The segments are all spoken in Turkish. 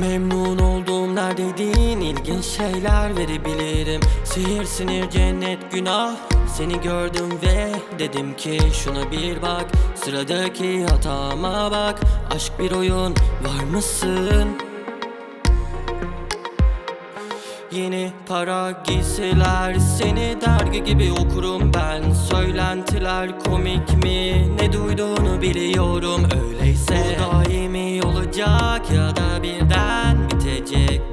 Memnun oldum neredeydin ilginç şeyler verebilirim. Sihir sinir cennet günah. Seni gördüm ve dedim ki şuna bir bak. Sıradaki hatama bak. Aşk bir oyun var mısın? Yeni para giysiler Seni dergi gibi okurum ben. Söylentiler komik mi? Ne duyduğunu biliyorum. Öyleyse birden bitecek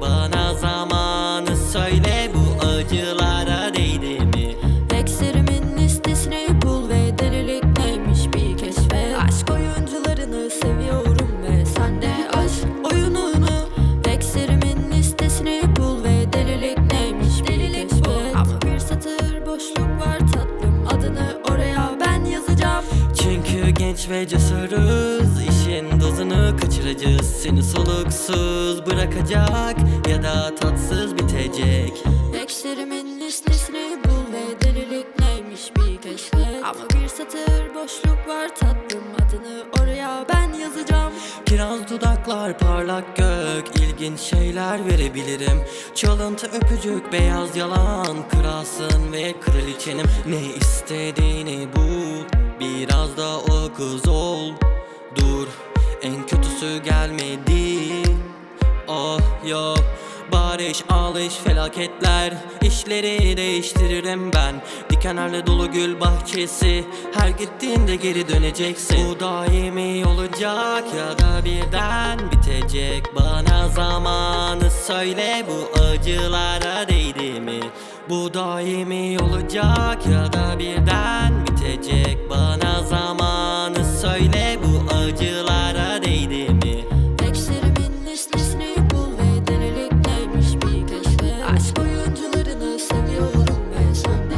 genç ve cesuruz. İşin dozunu kaçıracağız. Seni soluksuz bırakacak Ya da tatsız bitecek. Ekserimin listesini bul. Ve delilik neymiş bir keşfet Ama bir satır boşluk var tatlım. Adını oraya ben yazacağım. Kiraz dudaklar parlak gök. İlginç şeyler verebilirim. Çalıntı öpücük beyaz yalan. Kralsın ve kraliçenim. Ne istediğini kötüsü gelmedi. Oh yok. Barış alış felaketler. İşleri değiştiririm ben. Dikenlerle dolu gül bahçesi. Her gittiğinde geri döneceksin. Bu daimi olacak ya da birden bitecek. Bana zamanı söyle bu acılara değdi mi? Bu daimi olacak ya da birden bitecek. Bana zamanı Aşk oyuncularını seviyorum ve sen de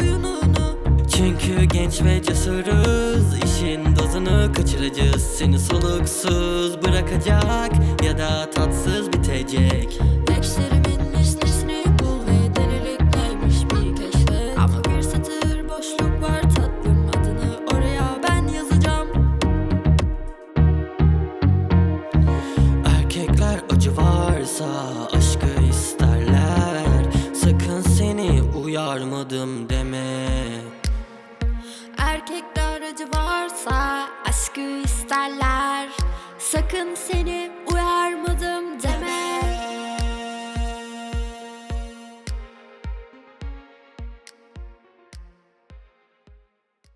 oyununu. Çünkü genç ve cesuruz İşin dozunu kaçıracağız. Seni soluksuz bırakacak Ya da tatsız bitecek. Ekserimin listesini bul ve delilik neymiş bir keşfet Ama bir satır boşluk var tatlım adını oraya ben yazacağım. Erkekler acı varsa aşkı uyarmadım deme. Erkekler acı varsa aşkı isterler. Sakın seni uyarmadım